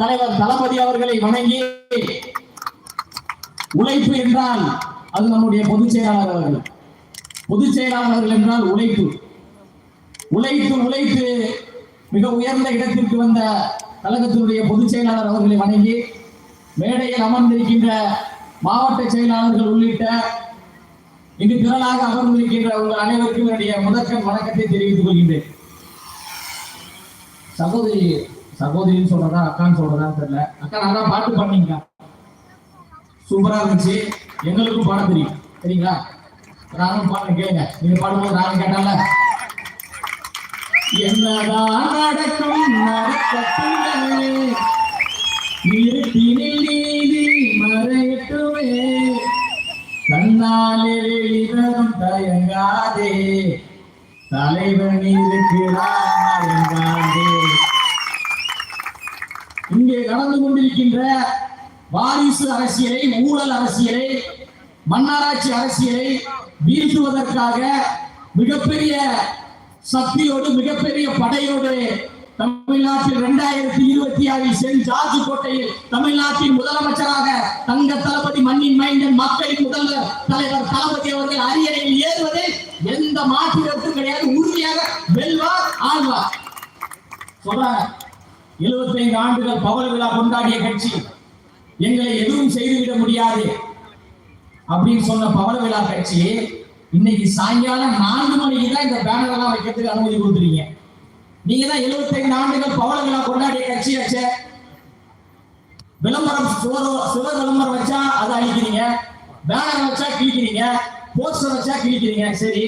தலைவர் தளபதி அவர்களை வணங்கி உழைப்பு என்றால் அது நம்முடைய பொதுச் செயலாளர் அவர்கள். பொதுச் செயலாளர்கள் என்றால் உழைப்பு. உழைத்து உழைத்து மிக உயர்ந்த இடத்திற்கு வந்த கழகத்தினுடைய பொதுச் செயலாளர் அவர்களை வணங்கி மேடையில் அமர்ந்திருக்கின்ற மாவட்ட செயலாளர்கள் உள்ளிட்ட இங்கு திரளாக அமர்ந்திருக்கின்ற உங்கள் அனைவருக்கும் என்னுடைய முதற்கண் வணக்கத்தை தெரிவித்துக் கொள்கின்றேன். சகோதரி சகோதரின்னு சொல்றதா அக்கான்னு சொல்றதான்னு தெரியல. அக்கா நல்லா பாட்டு பண்ணீங்க சூப்பரா இருந்துச்சு. எங்களுக்கும் பாட தெரியும். சரிங்களா? நானும் பாட்டு கேளுங்க. நீங்க பாடும்போது நானும் கேட்டால என்னதான் நடக்கும் நடக்கட்டுமே இருட்டினில் நீதி மறையட்டுமே. கண்ணாலே வெளிவரும் தயங்காதே. தலைவன் இருக்கிறான் மயங்காதே. நடந்து கொண்டிருக்கின்ற வாரிசு அரசியலை ஊழல் அரசியலை மன்னாராட்சி அரசியலை வீழ்த்துவதற்காக மிகப்பெரிய சக்தியோடு மிகப்பெரிய படையோடு தமிழ்நாட்டில் இரண்டாயிரத்தி இருபத்தி ஆறில் சென்ட் ஜார்ஜ் கோட்டையில் தமிழ்நாட்டின் முதலமைச்சராக தங்க தளபதி மண்ணின் மைந்தன் மக்களின் முதல்வர் தலைவர் தளபதி அவர்கள் அரியணையில் ஏறுவதில் எந்த மாற்று கிடையாது. உறுதியாக வெல்வார் ஆழ்வார். சொல்றாங்க. 75 ஆண்டுகள் பவள விழா கொண்டாடிய கட்சி எங்களை எதுவும் செய்துவிட முடியாது அப்படின்னு சொன்ன பவள விழா கட்சி இன்னைக்கு சாயங்காலம் நான்கு மணிக்கு தான் இந்த பேனர் எல்லாம் வைக்கிறதுக்கு அனுமதி கொடுத்துறீங்க நீங்க தான் 75 ஆண்டுகள் பவள விழா கொண்டாடிய கட்சி வச்ச விளம்பரம் சுவர் சுவர் விளம்பரம் வச்சா அதை அழிக்கிறீங்க பேனர் வச்சா கிழிக்கிறீங்க போஸ்டர் வச்சா கிழிக்கிறீங்க சரி.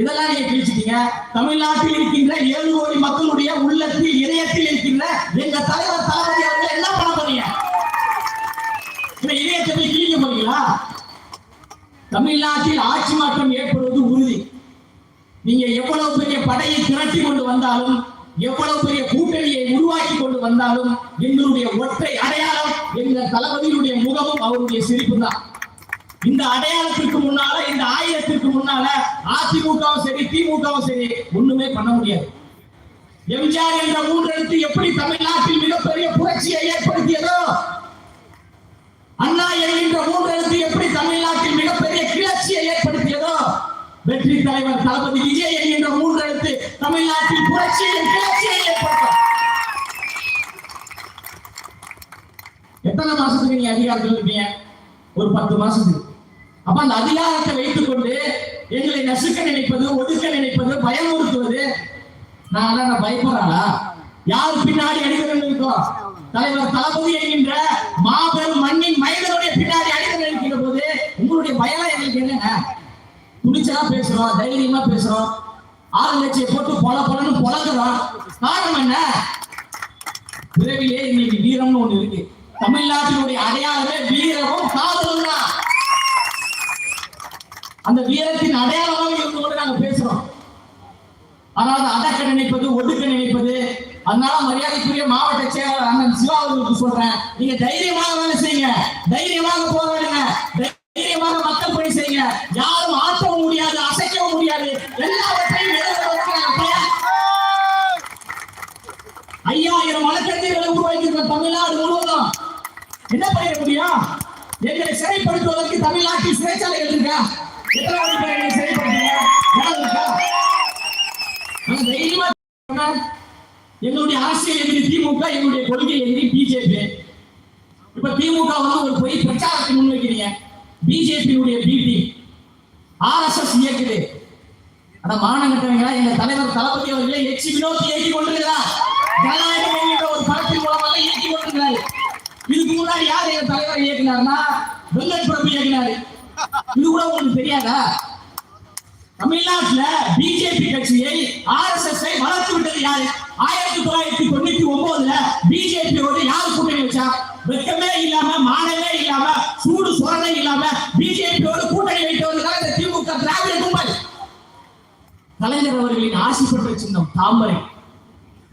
இதெல்லாம் நீங்க கிழிச்சிட்டீங்க தமிழ்நாட்டில் இருக்கின்ற ஏழு கோடி மக்களுடைய உள்ளத்தில் இதயத்தில் இருக்கின்ற எங்க தலைவர் தளபதி அவர்கள் என்ன பண்ண போறீங்க? இந்த இதயத்தை போய் கிழிக்க போறீங்களா? தமிழ்நாட்டில் ஆட்சி மாற்றம் ஏற்படுவது உறுதி. நீங்க எவ்வளவு பெரிய படையை திரட்டி கொண்டு வந்தாலும் எவ்வளவு பெரிய கூட்டணியை உருவாக்கி கொண்டு வந்தாலும் எங்களுடைய ஒற்றை அடையாளம் எங்கள் தளபதியினுடைய முகமும் அவருடைய சிரிப்பு தான். இந்த அடையாளத்திற்கு முன்னால இந்த ஆயிரத்திற்கு முன்னால அதிமுகவும் சரி திமுகவும் சரி ஒண்ணுமே பண்ண முடியாது. எம்ஜிஆர் என்ற மூன்றெழுத்து எப்படி தமிழ்நாட்டில் மிகப்பெரிய புரட்சியை ஏற்படுத்தியதோ அண்ணா என்கின்ற மூன்றெழுத்து எப்படி தமிழ்நாட்டில் மிகப்பெரிய கிளர்ச்சியை ஏற்படுத்தியதோ வெற்றி தலைவர் தளபதி விஜய் என்கின்ற மூன்றெழுத்து தமிழ்நாட்டில் புரட்சியை கிளர்ச்சியை ஏற்படுத்தும். எத்தனை மாசத்துக்கு நீங்க அதிகாரத்தில் இருப்பீங்க? ஒரு பத்து மாசத்துக்கு. அப்ப அந்த அதிகாரத்தை வைத்துக் கொண்டு எங்களை நசுக்க நினைப்பது ஒடுக்க நினைப்பது பயமுறுத்துவது நான் நான் பயப்படுறாளா யார் பின்னாடி அடிகள் இருக்கோம் தலைவர் தளபதி என்கின்ற மாபெரும் மண்ணின் மைந்தனுடைய பின்னாடி அடிகள் இருக்கின்ற போது உங்களுடைய பயம் எங்களுக்கு என்னங்க? துணிச்சலா பேசுறோம் தைரியமா பேசுறோம். ஆறு லட்சம் போட்டு பொல பொலன்னு பொழக்கிறோம் காரணம் என்ன? விரைவிலே இன்னைக்கு வீரம்னு ஒண்ணு இருக்கு. தமிழ்நாட்டினுடைய அடையாளமே வீரமும் காதலும் தான். அந்த வீரத்தின் அடையாளமாக இருந்து கொண்டு நாங்க பேசுறோம். அதாவது அடக்க நினைப்பது ஒடுக்க நினைப்பது அதனால மரியாதைக்குரிய மாவட்ட செயலாளர் அண்ணன் சிவா அவர்களுக்கு சொல்றேன். நீங்க தைரியமாக வேலை செய்யுங்க. தைரியமாக போராடுங்க தைரியமாக மக்கள் பணி செய்யுங்க. யாரும் ஆற்றவும் முடியாது அசைக்கவும் முடியாது. எல்லாவற்றையும் ஐயாயிரம் வழக்கறிஞர்களை உருவாக்கியிருக்க தமிழ்நாடு முழுவதும். என்ன பண்ணிட முடியும்? எங்களை சிறைப்படுத்துவதற்கு தமிழ்நாட்டில் சிறைச்சாலைகள் இருக்கா? எத்தனை பேர் எங்களை சிறைப்படுத்துறீங்க யார் இருக்கா? நாங்க தைரியமா எங்களுடைய அரசியல் எதிரி திமுக எங்களுடைய கொள்கை எதிரி பிஜேபி. இப்ப திமுக வந்து ஒரு பொய் பிரச்சாரத்தை முன்வைக்கிறீங்க. பிஜேபியுடைய பிபி ஆர்எஸ்எஸ் இயக்குது. ஆனா மாநகரத்தவங்க எங்க தலைவர் தளபதி அவர்களை எச்சி வினோத்தி இயக்கி கொண்டிருக்கிறார் ஜனநாயகம் என்கிற ஒரு படத்தின் மூலமாக இயக்கி கொண்டிருக்கிறார். இதுக்கு முன்னாடி யார் எங்க தலைவர் இயக்குனார்னா வெங்கட் பிரபு இயக்குனாரு. இது கூட உங்களுக்கு தெரியாதா? தமிழ்நாட்டுல பிஜேபி கட்சியை ஆர்எஸ்எஸ் வளர்த்து விட்டது யாரு? ஆயிரத்தி தொள்ளாயிரத்தி தொண்ணூத்தி ஒன்பதுல பிஜேபியோடு யார் கூட்டணி வச்சா? வெக்கமே இல்லாம மானமே இல்லாம சூடு சுரணை இல்லாம பிஜேபியோடு கூட்டணி வைத்தவர்கள் இந்த திமுக திராவிட கும்பல். கலைஞர் அவர்களின் ஆசி பெற்ற சின்னம் தாமரை.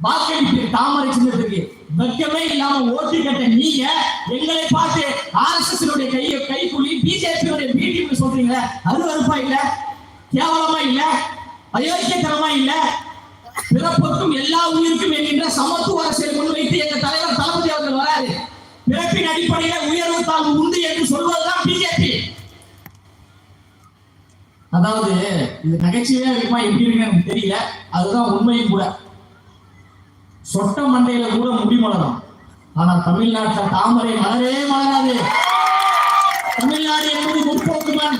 வாக்களிப்பு தாமரை சின்னத்திற்கு வெக்கமே இல்லாம ஓட்டு கட்ட நீங்க எங்களை பார்த்து ஆர்எஸ்எஸ் கையை கைக்குள்ளி பிஜேபி மீட்டிங் சொல்றீங்க. அருவருப்பா இல்ல கேவலமா இல்ல அயோக்கியத்தனமா இல்ல. பிறப்புக்கும் எல்லா உயிருக்கும் என்கின்ற சமத்துவ அரசியல் முன்வைத்து எங்க தலைவர் தளபதி அவர்கள் வர பிறப்பின் அடிப்படையில் உயர்வு தாழ்வு உண்டு என்று சொல்வதுதான் பிஜேபி அதாவது இது நகைச்சுவையா இருக்குமா எப்படி இருக்குன்னு எனக்கு தெரியல. அதுதான் உண்மையும் கூட. சொட்ட மண்டையில கூட முடி மலரும். ஆனா தமிழ்நாட்டில் தாமரை மலரே மலராது. தமிழ்நாடு என்பது முற்போக்கு மண்.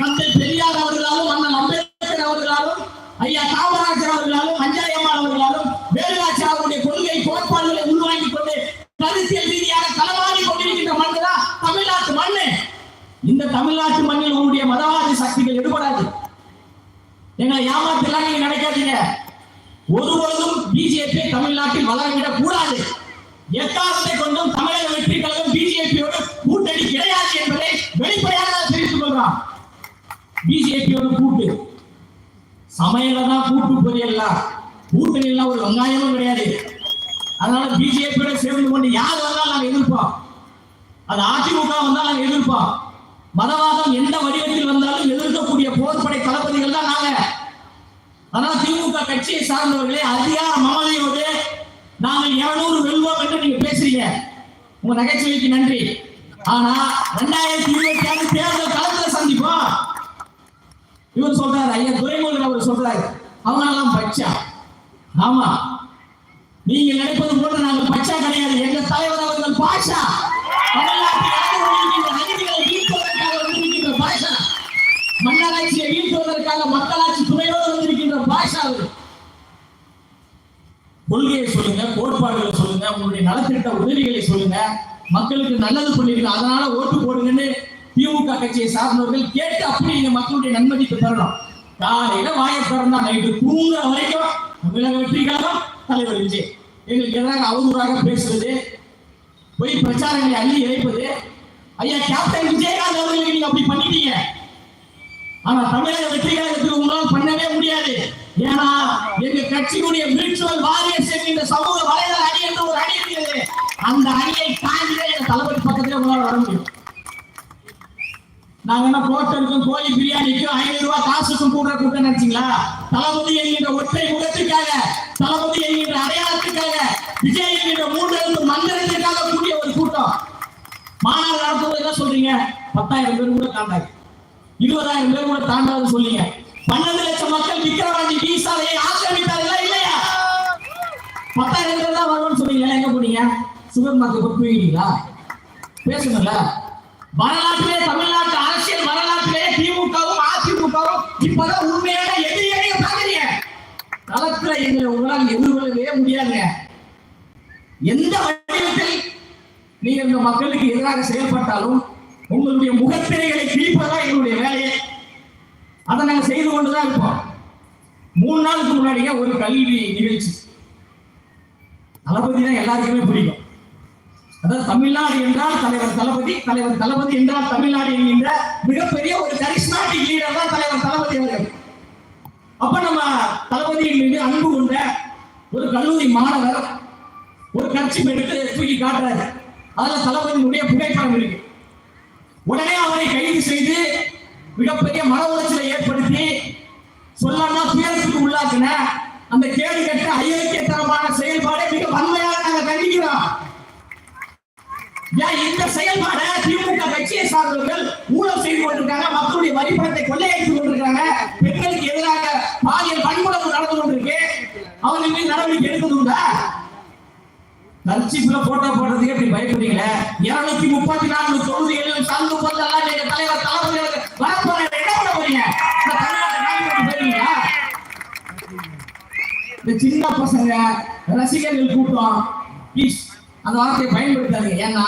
தந்தை பெரியார் அவர்களாலும் அண்ணன் அம்பேத்கர் அவர்களாலும் ஐயா காமராஜர் அவர்களாலும் அஞ்சாயம்மாள் அவர்களாலும் வேலுராஜ் அவருடைய கொள்கை கோட்பாடுகளை உள்வாங்கிக் கொண்டு கருத்தியல் ரீதியாக களமாடி கொண்டிருக்கின்ற மண்ணு தான் தமிழ்நாட்டு மண்ணு. இந்த தமிழ்நாட்டு மண்ணில் உங்களுடைய மதவாதி சக்திகள் எடுபடாது. எங்களை ஏமாத்தலாம் நீங்க நினைக்காதீங்க. ஒருவரும் பிஜேபி தமிழ்நாட்டில் வளரவிடக் கூடாது. எக்காரணத்தை கொண்டும் தமிழக வெற்றி கழகம் பிஜேபியோடு கூட்டணி கிடையாது என்பதை வெளிப்படையாக தெரிவித்துக் கொள்றான் பிஜேபியோட கூட்டு. சமையல தான் கூட்டு பொரியல்ல. கூட்டணி எல்லாம் ஒரு வெங்காயமும் கிடையாது. அதனால பிஜேபியோட சேர்ந்து கொண்டு யார் வந்தாலும் நாங்க எதிர்ப்போம். அது அதிமுக வந்தால் நாங்க எதிர்ப்போம். மதவாதம் எந்த வடிவத்தில் வந்தாலும் எதிர்க்கக்கூடிய போர்படை ஆனால் திமுக கட்சியை சார்ந்தவர்களே அதிகார மமதையோடு நாங்கள் இருநூறு வெல்வோம் என்று நீங்க பேசுறீங்க. உங்க நகைச்சுவைக்கு நன்றி. ஆனா ரெண்டாயிரத்தி இருபத்தி ஆறு தேர்தல் களத்துல சந்திப்போம். இவர் சொல்றாரு ஐயா துரைமுருகன் அவர் சொல்றாரு அவங்களெல்லாம் பச்சா. ஆமா. நீங்க நினைப்பது போல நாங்கள் பச்சா கிடையாது. எங்க தலைவர் அவர்கள் பாஷா. வீழ்த்துவதற்காக வந்திருக்கின்ற பாஷா? மன்னராட்சியை வீழ்த்துவதற்காக மக்களாட்சி துணையோடு வந்திருக்கின்ற பாஷா கொள்கையை சொல்லுங்க கோட்பாடுகளை சொல்லுங்க உங்களுடைய நலத்திட்ட உதவிகளை சொல்லுங்க. மக்களுக்கு நல்லது பண்ணிருக்கீங்க அதனால ஓட்டு போடுங்கன்னு திமுக கட்சியை சார்ந்தவர்கள் கேட்டு அப்படி நீங்க மக்களுடைய நன்மதிப்பு பெறணும். காலையில வாயை திறந்தா நைட்டு தூங்குற வரைக்கும் தமிழக வெற்றி தலைவர் விஜய். எங்களுக்கு எதிராக அவதூறாக பேசுறது? பொய் பிரச்சாரங்களை அள்ளி இறைப்பது? ஐயா கேப்டன் விஜயகாந்த் அவர்களுக்கு நீங்க அப்படி பண்ணிட்டீங்க. ஆனா தமிழக வெற்றிக்காகத்துக்கு உங்களால் பண்ணவே முடியாது. ஏன்னா எங்க கட்சியினுடைய மியூச்சுவல் வாரியர்ஸ் என்கின்ற சமூக வலைதள அணி என்று ஒரு அணி இருக்கிறது அந்த அணியை தாண்டி எங்க தளபதி பக்கத்துல உங்களால் வர முடியும். நாங்க என்ன ஹோட்டலுக்கும் கோழி பிரியாணிக்கும் ஐநூறு ரூபாய் காசுக்கும் கூட கூட்டம் நினைச்சீங்களா? தளபதி என்கின்ற ஒற்றை முகத்துக்காக தளபதி என்கின்ற அடையாளத்துக்காக விஜய் என்கின்ற மூன்று மந்திரத்துக்காக கூடிய ஒரு கூட்டம். மாநாடு நடத்துவது என்ன சொல்றீங்க? பத்தாயிரம் பேர் கூட தாண்டாது. இருபதாயிரம் பேர் கூட தாண்டாதுன்னு சொல்லிங்க பன்னெண்டு லட்சம் மக்கள் விக்கிரவாண்டி பீசாலையை ஆக்கிரமித்தார்களா இல்லையா? பத்தாயிரம் பேர் தான் வரணும்னு சொன்னீங்க எங்க போனீங்க? சுகர் மார்க்கெட் போய் போயிட்டீங்களா பேசுங்கல்ல வரலாற்றிலே தமிழ்நாட்டு அரசியல் வரலாற்றிலே திமுகவும் அதிமுகவும் இப்பதான் உண்மையான எதிரியை பாக்குறீங்க களத்துல எங்களை உங்களால் எதிர்கொள்ளவே முடியாதுங்க. எந்த வடிவத்தில் நீங்க இந்த மக்களுக்கு எதிராக செயல்பட்டாலும் உங்களுடைய முகத்திரைகளை கிழிப்பதான் எங்களுடைய வேலையை. அதை நாங்கள் செய்து கொண்டு தான் இருப்போம். மூணு நாளுக்கு முன்னாடியே ஒரு கல்வி நிகழ்ச்சி. தளபதி தான் எல்லாருக்குமே பிடிக்கும். அதாவது தமிழ்நாடு என்றால் தலைவர் தளபதி தலைவர் தளபதி என்றால் தமிழ்நாடு என்கின்ற மிகப்பெரிய ஒரு கரிஸ்மாட்டிக் லீடர் தான் தலைவர் தளபதி அவர்கள். அப்ப நம்ம தளபதியின் மீது அன்பு கொண்ட ஒரு கல்லூரி மாணவர் ஒரு கட்சி எடுத்து தூக்கி காட்டுறாரு. அதுல தளபதியினுடைய புகைப்படம் இருக்கு. உடனே அவரை கைது செய்து மிகப்பெரிய மன உளைச்சலை ஏற்படுத்தி சொல்லாம துயரத்துக்கு உள்ளாக்குன அந்த கேடு கட்ட அயோக்கியத்தனமான செயல்பாடை மிக வன்மையாக நாங்க கண்டிக்கிறோம். ஏன் இந்த செயல்பாடை திமுக கட்சியை சார்ந்தவர்கள் ஊழல் செய்து கொண்டிருக்காங்க மக்களுடைய வரிபணத்தை கொள்ளையடித்துக் கொண்டிருக்காங்க பெண்களுக்கு எதிராக பாலியல் வன்முறை நடந்து கொண்டிருக்கு. அவர்கள் நடவடிக்கை எடுக்கிறது உண்டா? கட்சிக்குள்ள போட்டோ போடுறதுக்கு இப்படி பயப்படுறீங்களே? இருநூத்தி முப்பத்தி நான்கு தொகுதிகளில் கலந்து கொள்ளலாம் நீங்க தலைவர் தளபதி வரப்போற என்ன பண்ண போறீங்க? இந்த இந்த சின்ன பசங்க ரசிகர்கள் கூட்டம். ப்ளீஸ் அந்த வார்த்தையை பயன்படுத்தாதீங்க. ஏன்னா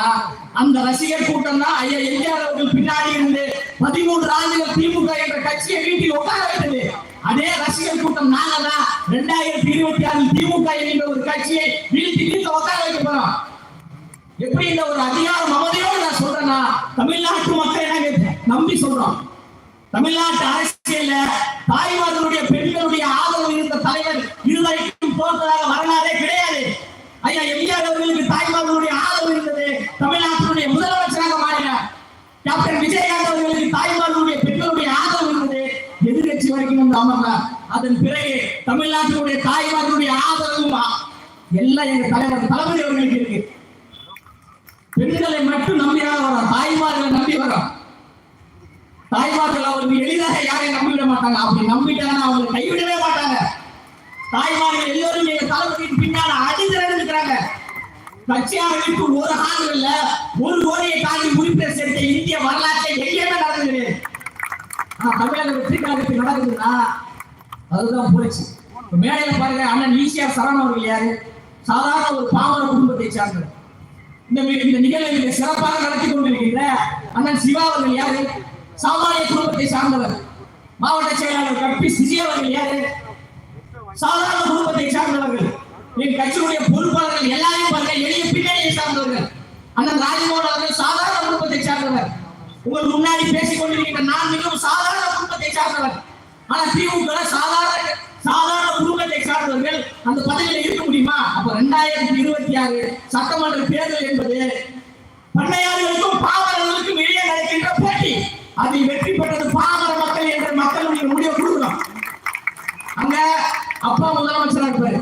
அந்த ரசிகர் கூட்டம் தான் ஐயா எம்ஜிஆர் அவர்கள் பின்னாடி இருந்து பதிமூன்று ஆண்டுகள் திமுக என்ற கட்சியை வீட்டில் உட்கார வைத்தது. அதே ரசிகர் கூட்டம் நாங்க தான் ரெண்டாயிரத்தி இருபத்தி ஆறில் திமுக என்கின்ற ஒரு கட்சியை வீழ்த்தி வீழ்த்த உட்கார வைக்க போறோம். எப்படி இந்த ஒரு அதிகார மமதையோடு நான் சொல்றேன்னா தமிழ்நாட்டு மக்கள் நாங்க நம்பி சொல்றோம். தமிழ்நாட்டு அரசியல அதன் பிறகு தமிழ்நாட்டினுடைய தாய்மார்களுடைய ஆதரவும் எல்லாம் எங்க தலைவர் தளபதி அவர்களுக்கு இருக்கு. பெண்களை மட்டும் நம்பிதான் வரோம் தாய்மார்களை நம்பி வரோம் தாய்மார்கள் அவர்கள் எளிதாக யாரையும் நம்பிவிட மாட்டாங்க. அப்படி நம்பிட்டாங்கன்னா அவங்க கைவிடவே மாட்டாங்க. தாய்மார்கள் எல்லோரும் எங்க தளபதியின் பின்னால அடிதிரண்டு இருக்கிறாங்க கட்சியாளர்களுக்கு ஒரு ஆதரவு இல்ல ஒரு கோடியை தாண்டி உறுப்பினர் சேர்த்த இந்திய வரலாற்றை எங்கேயுமே நடந்தது தமிழக வெற்றி காலத்தில் நடக்குதுன்னா அதுதான் போச்சு இப்ப மேடையில பாருங்க அண்ணன் ஈஸியாக சரண் அவர்கள் யாரு? சாதாரண ஒரு பாமர குடும்பத்தை சார்ந்தவர். இந்த இந்த நிகழ்வை மிக சிறப்பாக நடத்தி கொண்டிருக்கின்ற அண்ணன் சிவா அவர்கள் யாரு? சாமானிய குடும்பத்தை சார்ந்தவர். மாவட்ட செயலாளர் கப்பி விஜய் அவர்கள் யாரு? சாதாரண குடும்பத்தை சார்ந்தவர்கள். என் கட்சியுடைய பொறுப்பாளர்கள் எல்லாரையும் பாருங்க எளிய பின்னணியை சார்ந்தவர்கள். அண்ணன் ராஜ்மோகன் அவர்கள் சாதாரண குடும்பத்தை சார்ந்தவர். உங்கள் முன்னாடி பேசிக் கொண்டிருக்கின்ற நான் மிகவும் சாதாரண குடும்பத்தை சார்ந்தவர். ஆனா திமுக சாதாரண சாதாரண குடும்பத்தை சார்ந்தவர்கள் அந்த பதவியில இருக்க முடியுமா? அப்ப ரெண்டாயிரத்தி இருபத்தி ஆறு சட்டமன்ற தேர்தல் என்பது பண்ணையாளர்களுக்கும் பாமரர்களுக்கும் இடையே நடக்கின்ற போட்டி. அதில் வெற்றி பெற்றது பாமர மக்கள் என்ற மக்களுடைய முடிவு கொடுக்கணும் அங்க அப்பா முதலமைச்சராக இருப்பாரு.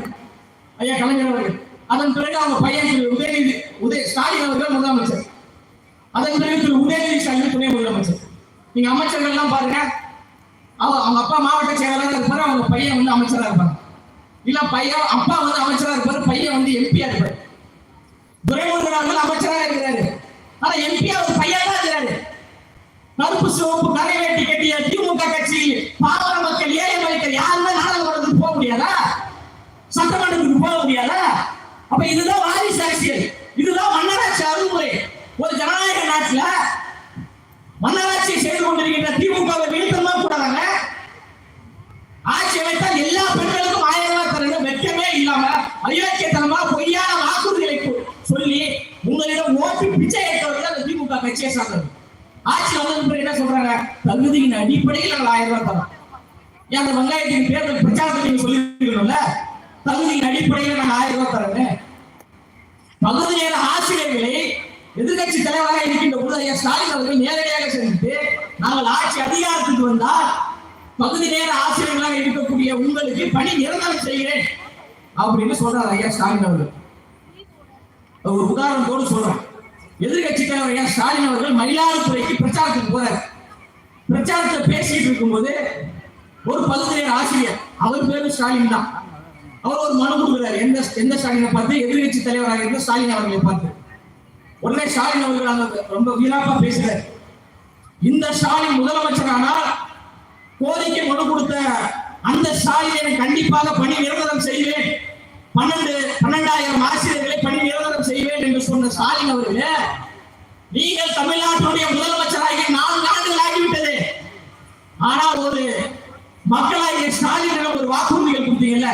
ஐயா கலைஞர் அவர்கள். அதன் பிறகு அவங்க பையன் திரு உதயநிதி உதய ஸ்டாலின் அவர்கள் முதலமைச்சர். அதன் பிறகு திரு உதயநிதி ஸ்டாலின் துணை முதலமைச்சர். நீங்க அமைச்சர்கள் எல்லாம் பாருங்க. அவங்க அவங்க அப்பா மாவட்ட செயலாளராக இருப்பாரு அவங்க பையன் வந்து அமைச்சராக இருப்பார். இல்ல பையன் அப்பா வந்து அமைச்சராக இருப்பாரு பையன் வந்து எம்பியா இருப்பாரு. துரைமுருகன் அமைச்சராக இருக்கிறாரு. ஆனா எம்பி அவர் பையன் தான் இருக்கிறாரு. கருப்பு சிவப்பு கரை வேட்டி கட்டிய திமுக கட்சி பாவர மக்கள் ஏழை மக்கள் யாருமே நாடாளுமன்றத்துக்கு போக முடியாதா? சட்டமன்றத்துக்கு போக முடியாதா? அப்ப இதுதான் வாரிசு அரசியல். இதுதான் மன்னராட்சி அருள்முறை. ஒரு ஜனநாயக நாட்டுல மன்னராட்சி செய்து கொண்டிருக்கின்ற திமுகவை வீழ்த்தமா கூடாதாங்க? ஆட்சி அமைத்தால் எல்லா பெண்களுக்கும் ஆயிரம் ரூபாய் தரணும் வெட்கமே இல்லாம அயோக்கியத்தனமா பொய்யான வாக்குறுதிகளை சொல்லி உங்களிடம் ஓட்டு பிச்சை ஏற்றவர்கள் அந்த திமுக கட்சியை சார்ந்தது ஆட்சி வந்தது என்ன சொல்றாங்க? தகுதியின் அடிப்படையில் நாங்கள் ஆயிரம் ரூபாய் தரோம் ஏன் அந்த வெங்காயத்தின் தேர்தல் பிரச்சாரத்தை நீங்க சொல்லிருக்கணும்ல தகுதியின் அடிப்படையில் நாங்கள் ஆயிரம் ரூபாய் தரேன் பகுதி நேர ஆட்சி எதிர்கட்சி தலைவராக இருக்கின்ற உதய ஸ்டாலின் அவர்கள் நேரடியாக சென்று நாங்கள் ஆட்சி அதிகாரத்துக்கு வந்தால் பகுதி நேர ஆசிரியர்களாக இருக்கக்கூடிய உங்களுக்கு பணி நிரந்தரம் செய்கிறேன் அப்படின்னு சொல்றாரு ஐயா ஸ்டாலின் அவர்கள். ஒரு உதாரணத்தோடு சொல்றேன். எதிர்கட்சி தலைவர் ஐயா ஸ்டாலின் அவர்கள் மயிலாடுதுறைக்கு பிரச்சாரத்துக்கு போறார். பிரச்சாரத்தை பேசிட்டு இருக்கும்போது ஒரு பகுதி நேர ஆசிரியர் அவர் பேரு ஸ்டாலின் தான். அவர் ஒரு மனு கொடுக்குறாரு. எந்த எந்த ஸ்டாலினை பார்த்து? எதிர்கட்சி தலைவராக இருந்த ஸ்டாலின் அவர்களை பார்த்து. உடனே ஸ்டாலின் அவர்கள் அங்க ரொம்ப வீணாப்பா பேசுறாரு இந்த ஸ்டாலின் முதலமைச்சர் ஆனால் கோரிக்கை மனு கொடுத்த அந்த ஸ்டாலினை கண்டிப்பாக பணி நிரந்தரம் செய்வேன். பன்னெண்டு பன்னெண்டாயிரம் ஆசிரியர்களை பணி நிரந்தரம் செய்வேன் என்று சொன்ன ஸ்டாலின் அவர்களே நீங்கள் தமிழ்நாட்டுடைய முதலமைச்சராகி நான்கு ஆண்டுகள் ஆகிவிட்டது. ஆனால் ஒரு மக்களாகிய ஸ்டாலினிடம் ஒரு வாக்குறுதிகள் கொடுத்தீங்கல்ல?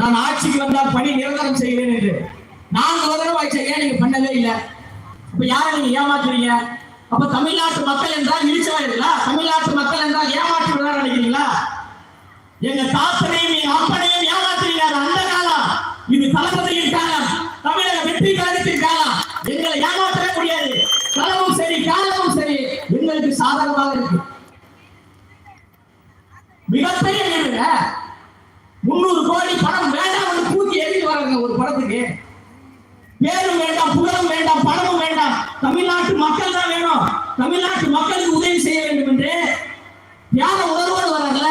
நான் ஆட்சிக்கு வந்தால் பணி நிரந்தரம் செய்வேன் என்று. நான்கு வருடம் ஆயிடுச்சு ஏன் நீங்க பண்ணவே இல்லை. அப்ப யாரை நீங்க ஏமாத்துறீங்க? அப்ப தமிழ்நாட்டு மக்கள் என்றால் இழிச்சவாயிருங்களா தமிழ்நாட்டு மக்கள் என்றால் ஏமாற்றுவதா நினைக்கிறீங்களா? எங்க தாத்தனையும் நீ அப்பனையும் ஏமாத்துறீங்க. அது அந்த காலம் இது தளபதியின் காலம் தமிழக வெற்றி காலத்தின் காலம். எங்களை ஏமாற்றவே முடியாது. களமும் சரி காலமும் சரி. எங்களுக்கு சாதகமாக இருக்கு. மிகப்பெரிய முன்னூறு கோடி படம் வேண்டாம் தூக்கி எழுதி வராங்க ஒரு படத்துக்கு. பேரும் வேண்டாம் புகழும் வேண்டாம் பணமும் வேண்டாம். தமிழ்நாட்டு மக்கள் தான் வேணும். தமிழ்நாட்டு மக்களுக்கு உதவி செய்ய வேண்டும் என்று யார உணர்வோடு வராங்கல்ல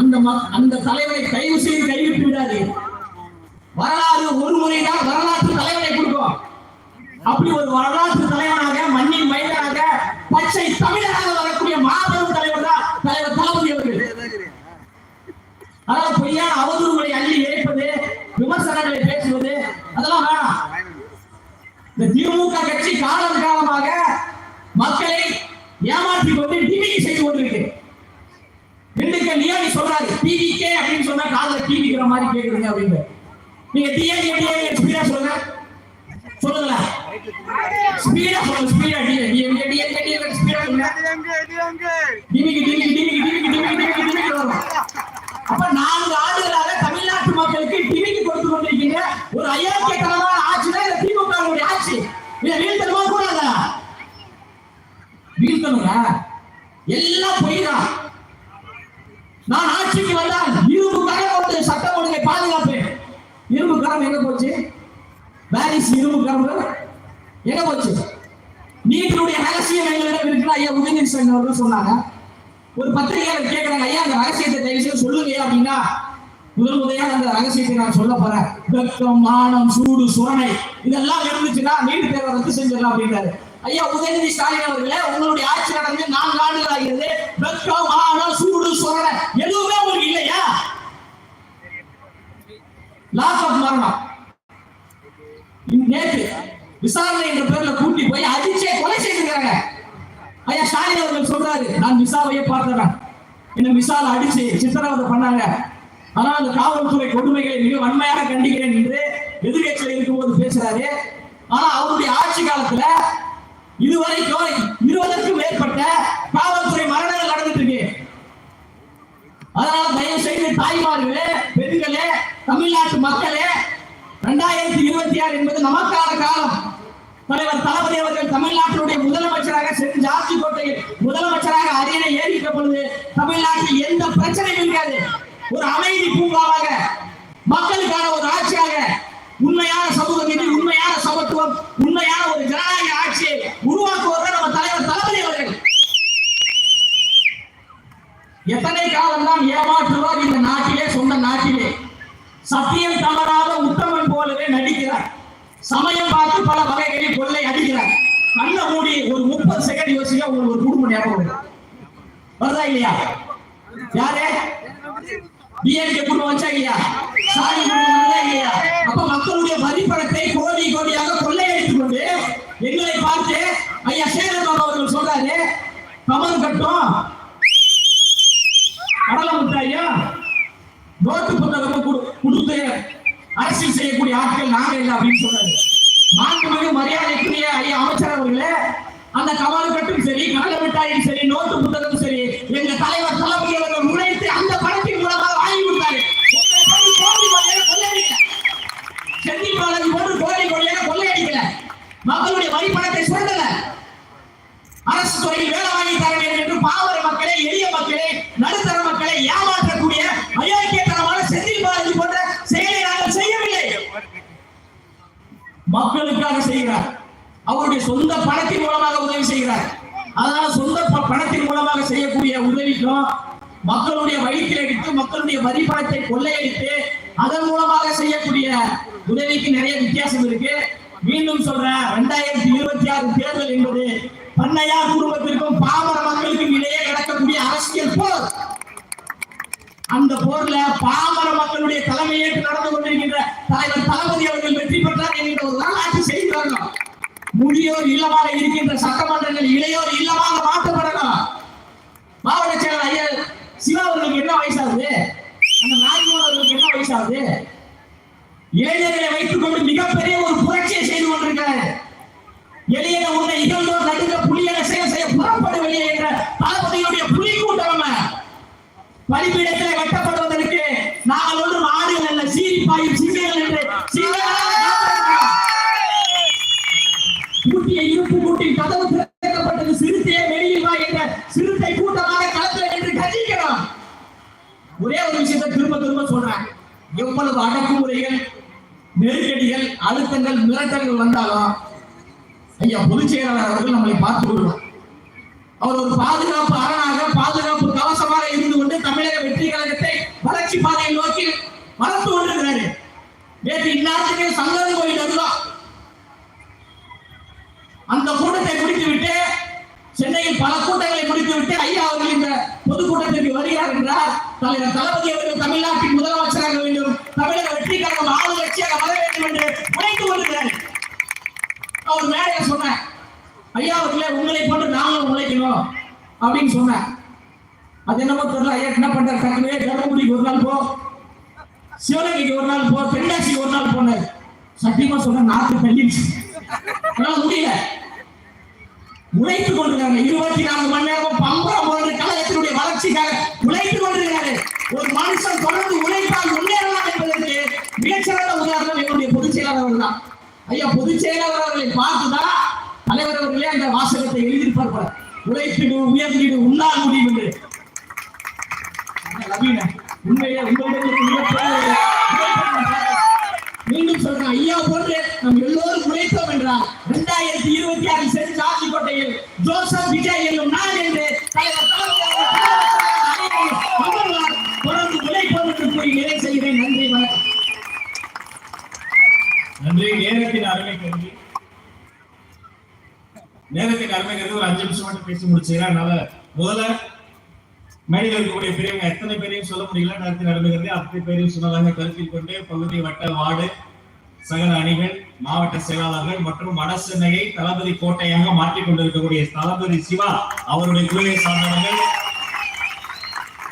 அந்த அந்த தலைவரை கைவு செய்து கைவிட்டு விடாது வரலாறு ஒரு முறைதான் வரலாற்று தலைவரை கொடுக்கும். அப்படி ஒரு வரலாற்று தலைவனாக மண்ணின் மைந்தனாக பச்சை தமிழராக வரக்கூடிய மாபெரும் தலைவர் தான் தலைவர் தளபதி அவர்கள். அதாவது பொய்யான அவதூறுகளை அள்ளி இழைப்பது விமர்சனங்களை பேசுவது அதெல்லாம் வேணாம். இந்த திமுக கட்சி காலம் காலமாக மக்களை ஏமாற்றி கொண்டு டிவிக்கு செய்து கொண்டிருக்கு திண்டுக்கல் நியாணி சொல்றாரு டிவிக்கே அப்படின்னு சொன்னா காலில் டிவிக்கிற மாதிரி கேக்குதுங்க அப்படின்னு நீங்க டிஎன்ஏ டிஎன்ஏ ஸ்பீடா சொல்லுங்க சொல்லுங்களா ஸ்பீடா சொல்லுங்க ஸ்பீடா டிஎன்ஏ டிஎன்ஏ டிஎன்ஏ ஸ்பீடா சொல்லுங்க டிவிக்கு டிவிக்கு டிவிக்கு டிவிக்கு டிவிக்கு டிவிக்கு டிவிக்கு வரும் அப்ப நான்கு ஆண்டுகளாக தமிழ்நாட்டு மக்களுக்கு கொடுத்து கொண்டிருக்கீங்க. ஒரு அயோக்கியத்தனமான ஆட்சி தான் இந்த திமுக ஆட்சி. இதை வீழ்த்தணுமா கூடாதா வீழ்த்தணுங்க எல்லாம் பொய்யா நான் ஆட்சிக்கு வந்தால் இரும்பு கரம் கொண்டு சட்டம் ஒழுங்கை பாதுகாப்பு இரும்பு கரம் எங்க போச்சு? பாரிஸ் இரும்பு கரம் எங்க போச்சு? நீங்களுடைய ரகசியம் எங்களிடம் இருக்கிற ஐயா உதயநிதி ஸ்டாலின் அவர்கள் சொன்னாங்க. ஒரு பத்திரிகையாளர் கேட்கிறாங்க ஐயா அந்த ரகசியத்தை தயவு செய்து சொல்லுங்க அப்படின்னா முதல் முதலியாக அந்த ரகசியத்தை நான் சொல்ல போறேன். வெக்கம் மானம் சூடு சுரணை இதெல்லாம் இருந்துச்சுன்னா நீட் தேர்வை ரத்து செஞ்சிடலாம் அப்படின்றாரு ஐயா உதயநிதி ஸ்டாலின் அவர்களே உங்களுடைய ஆட்சி நடந்து நான்கு ஆண்டுகள் ஆகிறது. வெக்கம் மானம் சூடு சுரணை எதுவுமே உங்களுக்கு இல்லையா? லாஸ் ஆஃப் மரணம் நேற்று விசாரணை என்ற பேர்ல கூட்டி போய் அதிர்ச்சியை கொலை செய்திருக்கிறாங்க. ஐயா ஸ்டாலின் அவர்கள் சொல்றாரு நான் விசாவையே பார்த்தேன் என்ன விசால அடிச்சு சித்திரவதை பண்ணாங்க. ஆனால் அந்த காவல்துறை கொடுமைகளை மிக வன்மையாக கண்டிக்கிறேன் என்று எதிர்கட்சியில் இருக்கும்போது பேசுறாரு. ஆனா அவருடைய ஆட்சி காலத்துல இதுவரைக்கும் இருபதற்கும் மேற்பட்ட காவல்துறை மரணங்கள் நடந்துட்டு இருக்கு. அதனால தயவு செய்து தாய்மார்களே பெண்களே தமிழ்நாட்டு மக்களே இரண்டாயிரத்தி இருபத்தி ஆறு என்பது நமக்கான காலம். தலைவர் தளபதி அவர்கள் தமிழ்நாட்டினுடைய முதலமைச்சராக சென்று ஜார்ஜி கோட்டையில் முதலமைச்சராக அரியணை ஏறிட்ட பொழுது தமிழ்நாட்டில் எந்த பிரச்சனையும் இருக்காது. ஒரு அமைதி பூங்காவாக மக்களுக்கான ஒரு ஆட்சியாக உண்மையான சமூக நீதி உண்மையான சமத்துவம் உண்மையான ஒரு ஜனநாயக ஆட்சியை உருவாக்குவதற்கு நம்ம தலைவர் தளபதி அவர்கள். எத்தனை காலம் தான் ஏமாற்றுவார் இந்த நாட்டிலே சொந்த நாட்டிலே. சத்தியம் தவறாத உத்தமன் போலவே நடிக்கிறார். சமயம் பார்த்து பல வகைகளில் கொள்ளை அடிக்கிறார். கண்ண மூடி ஒரு முப்பது செகண்ட் யோசிக்க உங்களுக்கு ஒரு குடும்ப ஞாபகம் வருதா இல்லையா? யாரு? டிஎன்கே குடும்பம் வச்சா இல்லையா சாரி குடும்பம் வருதா இல்லையா அப்ப மக்களுடைய வரி பணத்தை கோடி கோடியாக கொள்ளையடித்துக் கொண்டு எங்களை பார்த்து ஐயா சேகர் பாபு அவர்கள் சொல்றாரு கமல் கட்டும். கடலை முட்டாயா நோட்டு புத்தகத்தை கொடு- கொடுத்து அரசியல் செய்யக்கூடிய ஆட்கள் நாங்க இல்லை அப்படின்னு சொல்றாரு. மாண்புமிகு மரியாதைக்குரிய ஐயா அமைச்சர் அவர்களே அந்த கமல் கட்டும் சரி கடலை மிட்டாயும் சரி நோட்டு புத்தகமும் சரி எங்க தலைவர் தளபதி அவர்கள் உழைத்து அந்த பணத்தின் மூலமாக வாங்கி கொடுத்தாரு உங்களை போன்று கோடி கோடியாக கொள்ளையடிக்கல செந்தில் பாலாஜி போன்று கோடி கோடியாக கொள்ளையடிக்கல மக்களுடைய வரி பணத்தை சுரண்டல அரசு துறையில் வேலை வாங்கி தர வேண்டும் என்று பாவர மக்களை எளிய மக்களை நடுத்தர மக்களை ஏமாற்றக்கூடிய அயோக்கியத்தனமான செந்தில் பாலாஜி போன்ற செயலை நாங்கள் செய்யவில்லை. மக்களுக்காக செய்கிறார். அவருடைய சொந்த பணத்தின் மூலமாக உதவி செய்கிறார். அதனால சொந்த ப- பணத்தின் மூலமாக செய்யக்கூடிய உதவிக்கும் மக்களுடைய வயிற்றில் அடித்து மக்களுடைய வரி பணத்தை கொள்ளையடித்து அதன் மூலமாக செய்யக்கூடிய உதவிக்கு நிறைய வித்தியாசம் இருக்கு. மீண்டும் சொல்றேன் ரெண்டாயிரத்தி இருபத்தி ஆறு தேர்தல் என்பது பண்ணையார் குடும்பத்திற்கும் பாமர மக்களுக்கும் இடையே நடக்கக்கூடிய அரசியல் போர். அந்த போர்ல பாமர மக்களுடைய தலைமையேற்று நடந்து கொண்டிருக்கின்ற தலைவர் தளபதி அவர்கள் வெற்றி பெற்றார் என்கின்ற ஒரு வரலாற்று செய்தி வரணும் முதியோர் இல்லமாக இருக்கின்ற சட்டமன்றங்கள் இளையோர் இல்லமாக மாற்றப்படணும் மாவட்ட செயலர் ஐயா சிவா அவர்களுக்கு என்ன வயசாகுது? அந்த நாய்மோகன் அவர்களுக்கு என்ன வயசாகுது? இளைஞர்களை வைத்துக் கொண்டு மிகப்பெரிய ஒரு புரட்சியை செய்து கொண்டிருக்கிறார். வெளியே உன்னை இகழ்ந்தோர் நடுங்க புலியன செயல் செய்ய புறப்பட வெளியே என்ற தளபதியுடைய புலி கூட்டம் நம்ம. பலிபீடத்திலே வெட்டப்படுவதற்கு நாங்கள் ஒன்றும் ஆடுகள் அல்ல சீரி பாயும் சிங்கங்கள் என்று சிங்கங்களாக இருப்பு கூட்டின் கதவு திறக்கப்பட்டது சிறுத்தையே வெளியில் வா என்ற சிறுத்தை கூட்டமாக களத்தில் என்று கண்டிக்கிறோம் ஒரே ஒரு விஷயத்தை திரும்ப திரும்ப சொல்றேன் எவ்வளவு அடக்குமுறைகள் நெருக்கடிகள் அழுத்தங்கள் மிரட்டல்கள் வந்தாலும் ஐயா பொதுச் செயலாளர் அவர்கள் நம்மளை பார்த்து கொள்வார் அவர் ஒரு பாதுகாப்பு அரணாக பாதுகாப்பு கவசமாக இருந்து கொண்டு தமிழக வெற்றி கழகத்தை வளர்ச்சி பாதையை நோக்கி வளர்த்து கொண்டிருக்கிறாரு. நேற்று இந்நாட்டுக்கு சங்கரன் கோயில் இருந்தோம் அந்த கூட்டத்தை முடித்து விட்டு சென்னையில் பல கூட்டங்களை முடித்து விட்டு ஐயா அவர்கள் இந்த பொதுக்கூட்டத்திற்கு வருகிறார் என்றார். தலைவர் தளபதி அவர்கள் தமிழ்நாட்டின் முதலமைச்சராக வேண்டும். தமிழக வெற்றி கழகம் ஆளு கட்சியாக வர வேண்டும் என்று உழைத்து கொண்டிருக்கிறார். அவர் மேடையில் சொன்னேன். ஐயா அவர்களே உங்களை போட்டு நாங்களும் உழைக்கணும். அப்படின்னு சொன்னேன். அது என்னமோ தெரியல. ஐயா என்ன பண்ணுற டக்குனே தர்மபுரிக்கு ஒரு நாள் போ. சிவகங்கைக்கு ஒரு நாள் போ. தென்காசிக்கு ஒரு நாள் போனேன் சத்தியமா சொன்ன நாக்கு தள்ளிடுச்சு. அதனால முடியல. உழைத்துக் கொண்டிருக்காங்க. இருபத்தி நான்கு மணி நேரம் பம்பரம் போன்ற கழகத்தினுடைய வளர்ச்சிக்காக உழைத்துக் கொண்டிருக்காரு ஒரு மனுஷன் தொடர்ந்து உழைத்தால் முன்னேறலாம் என்பதற்கு மிகச்சிறந்த உதாரணம் என்னுடைய பொதுச் செயலாளர் தான் ஐயா பொதுச் செயலாளர் அவர்களை பார்த்துதான் தலைவர் அவர்களே அந்த வாசகத்தை எழுதியிருப்பார் போல. உழைப்பிடு உயர்ந்திடு உண்ணால் முடியும் என்று. உண்மையிலே மீண்டும் சொல்றேன் ஐயா போன்று நம் எல்லோரும் உழைத்தோம் என்றால் இரண்டாயிரத்தி இருபத்தி ஆறு சென்று சாட்சிக்கோட்டையில் ஜோசப் விஜய் என்னும் நான் என்று தலைவர் தளபதி அவர்கள் அமர்வார். தொடர்ந்து உழைப்போம் என்று கூறி நிறைவு செய்கிறேன் நன்றி வணக்கம் நன்றி நேரத்தின் அருமை கருதி நேரத்தின் அருமைங்கிறது ஒரு அஞ்சு நிமிஷம் மட்டும் பேசி முடிச்சுக்கிறேன். அதனால முதல்ல மேடையில் இருக்கக்கூடிய பெரியவங்க எத்தனை பேரையும் சொல்ல முடியல? நேரத்தின் அருமைங்கிறது அத்தனை பேரையும் சொன்னதாக கருத்தில் கொண்டு பகுதி வட்ட வார்டு சகல அணிகள் மாவட்ட செயலாளர்கள் மற்றும் வட சென்னையை தளபதி கோட்டையாக மாற்றிக் கொண்டிருக்கக்கூடிய தளபதி சிவா அவருடைய குழுவை சார்ந்தவர்கள்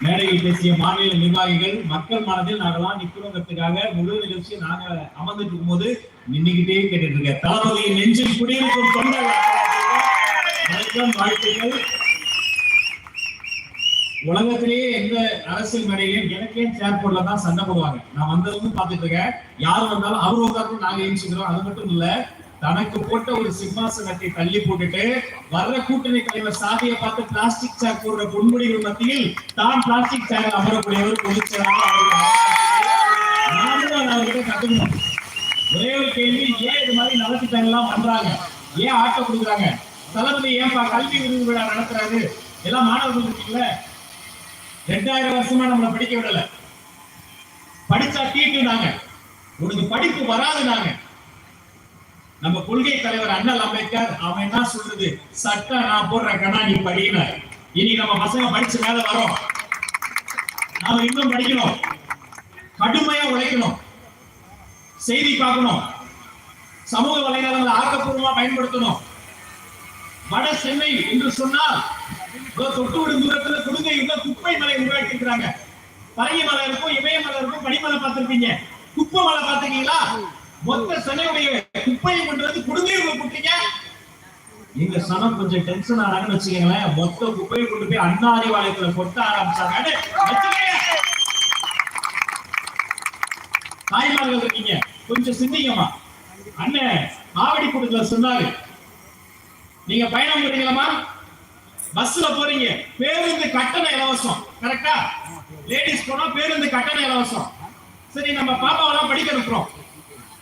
மேடையில் பேசிய மாநில நிர்வாகிகள் மக்கள் மனதில் நாங்கெல்லாம் நிக்கிறோங்கிறதுக்காக முழு நிகழ்ச்சி நாங்க அமர்ந்துட்டு இருக்கும்போது நின்னுகிட்டே கேட்டுட்டு இருக்க தளபதியின் நெஞ்சில் குடியிருக்கும் தொண்டர் வணக்கம் வாழ்த்துக்கள். உலகத்திலேயே எந்த அரசியல் மேடையிலும் எனக்கே சேர் தான் சண்டை போடுவாங்க. நான் வந்ததும் பார்த்துட்டு இருக்கேன். யார் வந்தாலும் அவர் உட்காந்து நாங்க எழுச்சிக்கிறோம் அது மட்டும் இல்ல தனக்கு போட்ட ஒரு சிம்மாசனத்தை தள்ளி போட்டுட்டு வர்ற கூட்டணி தலைவர் சாதியை பார்த்து பிளாஸ்டிக் சேர் போடுற பொன்முடிகள் மத்தியில் தான் பிளாஸ்டிக் சேர் அமரக்கூடியவர் பொதுச் அவர்கள். அவர்கிட்ட கத்துக்கணும். ஒரே ஒரு கேள்வி ஏன் இது மாதிரி நலத்திட்டங்கள்லாம் பண்றாங்க. ஏன் ஆட்ட கொடுக்குறாங்க? தளபதி ஏன்பா கல்வி விருது விழா நடத்துறாரு? எல்லாம் மாணவர்கள் இருக்கீங்கள? ரெண்டாயிரம் வருஷமா நம்மளை படிக்க விடல. படிச்சா தீட்டுனாங்க உனக்கு படிப்பு வராது நாங்க. நம்ம கொள்கை தலைவர் அண்ணல் அம்பேத்கர் அவன் என்ன சொல்றது? சட்டம் நான் போடுற கண்ணா நீ படினார் இனி நம்ம பசங்க படிச்சு மேல வரோம். நாம இன்னும் படிக்கணும். கடுமையா உழைக்கணும். செய்தி பார்க்கணும். சமூக வலைதளங்களை ஆக்கப்பூர்வமா பயன்படுத்தணும். வட சென்னை என்று சொன்னால் இதோ தொட்டு விடும் தூரத்துல குப்பை மலை உருவாக்கி இருக்கிறாங்க பரங்கி மலை இருக்கும் இமயமலை இருக்கும் பனிமலை பார்த்திருப்பீங்க. குப்பை மலை பார்த்திருக்கீங்களா? மொத்த சென்னையுடைய குப்பையை பண்றது வந்து கொடுங்கையுள்ள குட்டிங்க எங்க சனம் கொஞ்சம் டென்ஷன் ஆனாங்கன்னு வச்சுக்கோங்களேன் மொத்த குப்பையை கொண்டு போய் அண்ணா அறிவாலயத்துல கொட்ட ஆரம்பிச்சாங்க. தாய்மார்கள் இருக்கீங்க. கொஞ்சம் சிந்திங்கம்மா. அண்ணன் ஆவடி கூட்டத்தில் சொன்னாரு. நீங்க பயணம் போறீங்களா பஸ்ல போறீங்க. பேருந்து கட்டண இலவசம். கரெக்டா லேடிஸ் போனா பேருந்து கட்டண இலவசம். சரி நம்ம பாப்பாவெல்லாம் படிக்க இருக்கிறோம்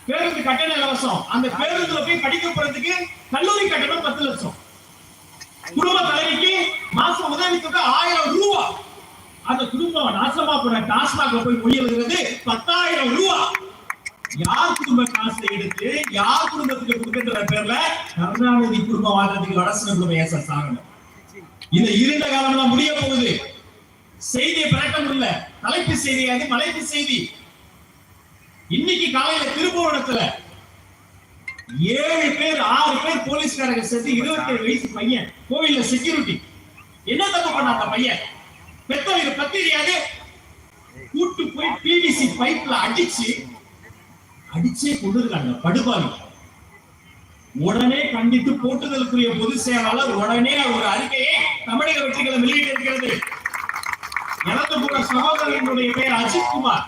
பேருந்து கட்டண இலவசம். அந்த பேருந்துல போய் படிக்க போறதுக்கு கல்லூரி கட்டணம் பத்து லட்சம். குடும்ப தலைவிக்கு மாசம் உதவி தொகை ஆயிரம் ரூபா. அந்த குடும்பம் நாசமா போற டாஸ்மாக போய் மொழி பத்தாயிரம் ரூபா. யார் குடும்ப காசை எடுத்து யார் குடும்பத்துக்கு கொடுக்கின்ற பேர்ல கருணாநிதி குடும்பம் வாழ்றதுக்கு வடசன குடும்பம் ஏச சாகணும். இந்த இருண்ட காலம் முடிய போகுது. செய்தியை பிறக்க முடியல. தலைப்பு செய்தி மலைப்பு செய்தி. இன்னைக்கு காலையில திருப்புவனத்துல ஏழு பேர் ஆறு பேர் போலீஸ்காரங்க சேர்த்து இருபத்தி ஏழு வயசு பையன் கோவில்ல செக்யூரிட்டி என்ன தப்பு பண்ண அந்த பையன்? பெத்தவங்க பத்திரியாது கூட்டு போய் பிவிசி பைப்ல அடிச்சு அடிச்சே கொண்டிருக்காங்க படுபாவி. உடனே கண்டித்து போட்டுதலுக்குரிய பொதுச் செயலாளர் உடனே ஒரு அறிக்கையை தமிழக வெற்றிகளை வெளியிட்டிருக்கிறது எனக்கு கூட சகோதரனுடைய பெயர் அஜித் குமார்.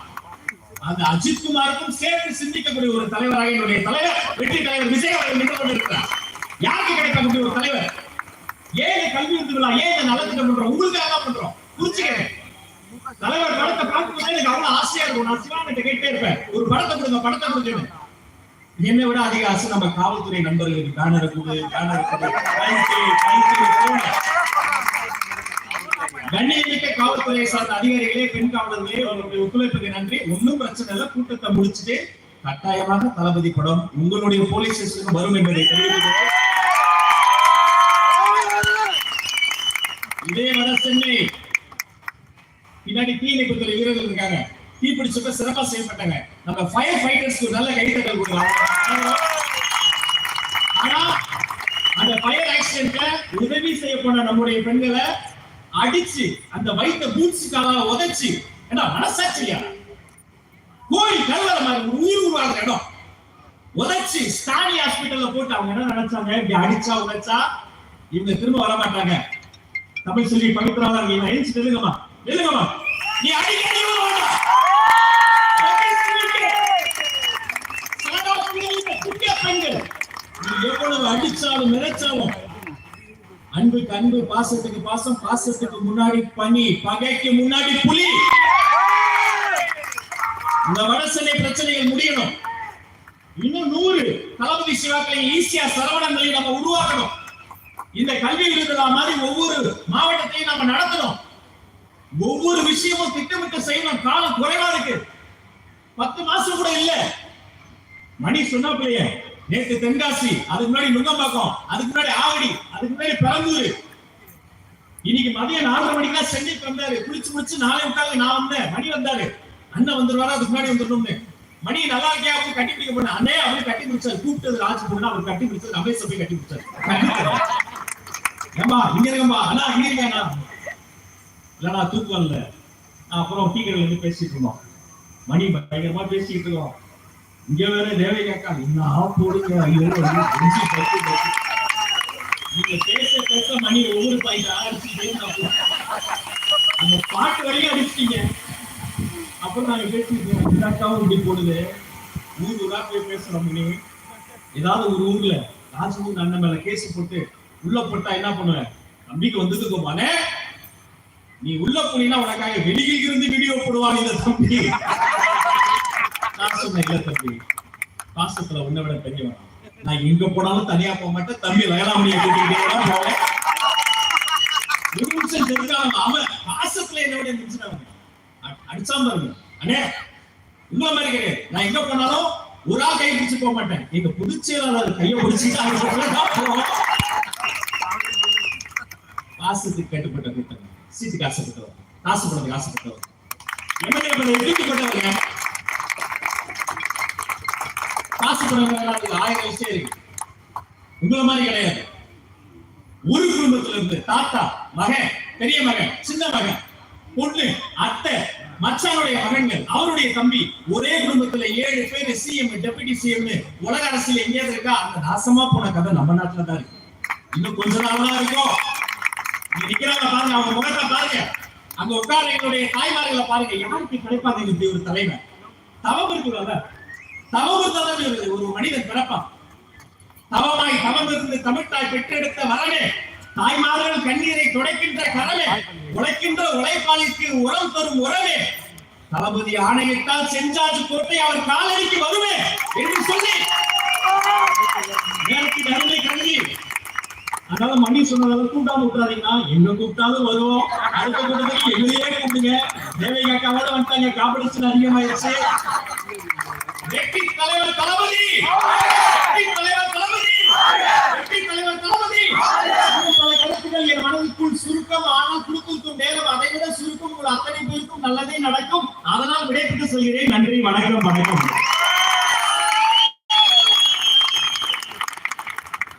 அந்த அஜித் குமாருக்கும் சேர்த்து சிந்திக்கக்கூடிய ஒரு தலைவராக என்னுடைய தலைவர் வெற்றி தலைவர் விஜய் அவர்கள் நின்று கொண்டிருக்கிறார். யாருக்கு கிடைக்கக்கூடிய ஒரு தலைவர்? ஏன் இந்த கல்வி விருதுகளா ஏன் நலத்திட்டம் பண்றோம். உங்களுக்காக பண்றோம். புரிச்சுக்கிறேன் தலைவர் நடத்த இருக்கும் நான் சிவாங்கிட்ட கேட்டே இருப்பேன். ஒரு படத்தை கொடுங்க படத்தை கொடுங்க என்னை விட அதிக ஆசை நம்ம காவல்துறை நண்பர்களுக்கு பேனர் கொடு பேனர் கொடு கண்ணியமிக்க காவல்துறை சார்ந்த அதிகாரிகளே பெண் காவலர்களே உங்களுடைய ஒத்துழைப்புக்கு நன்றி. ஒன்றும் பிரச்சனை இல்லை. கூட்டத்தை முடிச்சுட்டு கட்டாயமாக தளபதி படம் உங்களுடைய போலீஸ் ஸ்டேஷனுக்கு வரும் என்பதை தெரிவித்துக்கிறேன் இதே வர சென்னை. பின்னாடி தீயணைப்புத்துறை வீரர்கள் இருக்காங்க. தீ பிடிச்சப்ப சிறப்பா செய்யப்பட்டாங்க. நம்ம ஃபயர் ஃபைட்டர்ஸ்க்கு நல்ல கைத்தட்டல் கொடுக்கலாம். ஆனா அந்த ஃபயர் ஆக்சிடென்ட்ல உதவி செய்ய போன நம்முடைய பெண்களை அடிச்சு அந்த வைத்த பூட்ஸ் உதைச்சு என்ன மனசாட்சியா கோயில் கல்லற மாதிரி ஒரு ஊர் உருவாகிற இடம். உதைச்சு ஸ்டானி ஹாஸ்பிட்டல்ல போட்டு அவங்க என்ன நினைச்சாங்க? இப்படி அடிச்சா உதைச்சா? இவங்க திரும்ப வர மாட்டாங்க. தமிழ் சொல்லி பவித்ராவா இருக்கீங்க. அழிச்சு நில்லுங்கம்மா. நில்லுங்கம்மா. நீ அடிக்க நீ வர வேண்டாம். தமிழ் சொல்லிட்டு, சகோதரர்களே, குட்டிய பெண்கள். எவ்வளவு அடிச்சாலும் நினைச்சாலும் அன்புக்கு அன்பு பாசத்துக்கு பாசம் பாசத்துக்கு முன்னாடி பனி பகைக்கு முன்னாடி புலி. இந்த வடசென்னை பிரச்சனைகள் முடியணும். இன்னும் நூறு தளபதி சிவாக்களை ஈஸியா சரவணங்களை நம்ம உருவாக்கணும். இந்த கல்வி விருதுலா மாதிரி ஒவ்வொரு மாவட்டத்தையும் நம்ம நடத்தணும். ஒவ்வொரு விஷயமும் திட்டமிட்டு செய்யணும். காலம் குறைவா இருக்கு. பத்து மாசம் கூட இல்ல. மணி சொன்னாப்பிலையே நேத்து தென்காசி அதுக்கு முன்னாடி நுங்கம்பாக்கம் அதுக்கு முன்னாடி ஆவடி அதுக்கு முன்னாடி பெரம்பூர். இன்னைக்கு மதியம் நாலரை மணிக்கு தான் சென்னைக்கு வந்தாரு. குளிச்சு முடிச்சு நாளை விட்டாங்க நான் வந்தேன். மணி வந்தாரு. அண்ணன் வந்துருவாரு அதுக்கு முன்னாடி வந்துடணும்னு மணி நல்லா இருக்கே அவங்க கட்டி பிடிக்க போன அண்ணே அவரு கட்டி பிடிச்சாரு. கூப்பிட்டது ராஜ் பொண்ணு அவர் கட்டி பிடிச்சது அமேச போய் கட்டி பிடிச்சாரு. ஏமா இங்க இருக்கம்மா அண்ணா இங்க இருக்கேண்ணா இல்லண்ணா தூக்கம் இல்ல அப்புறம் டீ கடையில இருந்து பேசிட்டு இருந்தோம். மணி பயங்கரமா பேசிட்டு இருக்கோம். இங்க வேற தேவை அக்கா இன்னும் போடுங்க ஐயோ பத்து பத்து. நீங்க பேச பேச மணி ஒவ்வொரு பாயிண்ட் அடிச்சு அந்த பாட்டு வரையும் அடிச்சிட்டீங்க. அப்புறம் நாங்க பேசிட்டு இதாக்காவும் அக்காவும் இப்படி போடுது. ஊர் ஊரா போய் பேசுறோம் நீ ஏதாவது ஒரு ஊர்ல ராஜமூர் அண்ணன் மேல கேஸ் போட்டு உள்ள போட்டா என்ன பண்ணுவேன் நம்பிக்கை வந்துட்டு கோமானே நீ உள்ள போனீங்கன்னா உனக்காக வெளியில் இருந்து வீடியோ போடுவான். இந்த தம்பி. நான் சொன்னேன் இல்ல தம்பி. பாசத்துல உன்னை விட பெரியவன் நான். எங்க போனாலும் தனியா போக மாட்டேன். தம்பி வேளாண்மையை கூட்டிக்கிட்டே போவேன். ஒரு நிமிஷம் தெரிஞ்சாலும் அவன் பாசத்துல என்னை விட மிஞ்சினவன் அடிச்சாம பாருங்க. அண்ணே இன்னொரு மாதிரி கிடையாது. நான் எங்க போனாலும் ஒரு ஆள் கை பிடிச்சு போக மாட்டேன். எங்க பொதுச் கையை பிடிச்சிட்டு பாசத்துக்கு கட்டுப்பட்ட கூட்டம். சீட்டுக்கு ஆசைப்பட்டவர் காசு பணத்துக்கு ஆசைப்பட்டவர் எம்எல்ஏ பதவி காசு பணம் ஆயிரம் விஷயம் இருக்கு உங்களை மாதிரி கிடையாது. ஒரு குடும்பத்துல இருந்து தாத்தா மகன் பெரிய மகன் சின்ன மகன் பொண்ணு அத்தை மச்சானுடைய மகன்கள் அவருடைய தம்பி ஒரே குடும்பத்துல ஏழு பேர் சிஎம் டெபுட்டி சிஎம் உலக அரசியல் எங்கேயாவது இருக்கா? அந்த நாசமா போன கதை நம்ம நாட்டுல தான் இருக்கு. இன்னும் கொஞ்ச நாள் தான் இருக்கும். நிக்கிறாங்க பாருங்க அவங்க முகத்தை பாருங்க. அங்க உட்கார எங்களுடைய தாய்மார்களை பாருங்க. யாருக்கு கிடைப்பாங்க இப்படி ஒரு தலைவர் தவம் இருக்குல்ல தவம் இருந்தாதான் ஒரு- ஒரு மனிதன் பிறப்பான். தவமாய் தவமிருந்து தமிழ்தாய் பெற்றெடுத்த வரவே தாய்மார்கள் கண்ணீரை துடைக்கின்ற கரவே உழைக்கின்ற உழைப்பாளிக்கு உரம் தரும் உறவே தளபதி ஆணையிட்டால் செஞ்சாச்சு கோட்டை அவர் காலடிக்கு வருவே என்று சொல்லி நேரத்தின் அருமை கல்வி அதனால மணி சொன்னதால கூட்டாம விட்டுறாதீங்கன்னா எங்க கூப்பிட்டாலும் வருவோம். அடுத்த கூட்டத்துக்கு எங்களையே கூப்பிடுங்க. தேவை அக்காவோட வந்துட்டாங்க. காம்படிஷன் அதிகமாயிருச்சு. தலைவர் தளபதி! தலைவர் தளபதி! தலைவர் தளபதி! பல கருத்துக்கள் என் மனதுக்குள் சுருக்கம் ஆனால் கொடுத்திருக்கும் நேரம். அதை விட சுருக்கம் உங்கள் அத்தனை பேருக்கும் நல்லதே நடக்கும். அதனால் விடைபெற்று சொல்கிறேன். நன்றி வணக்கம் வணக்கம்.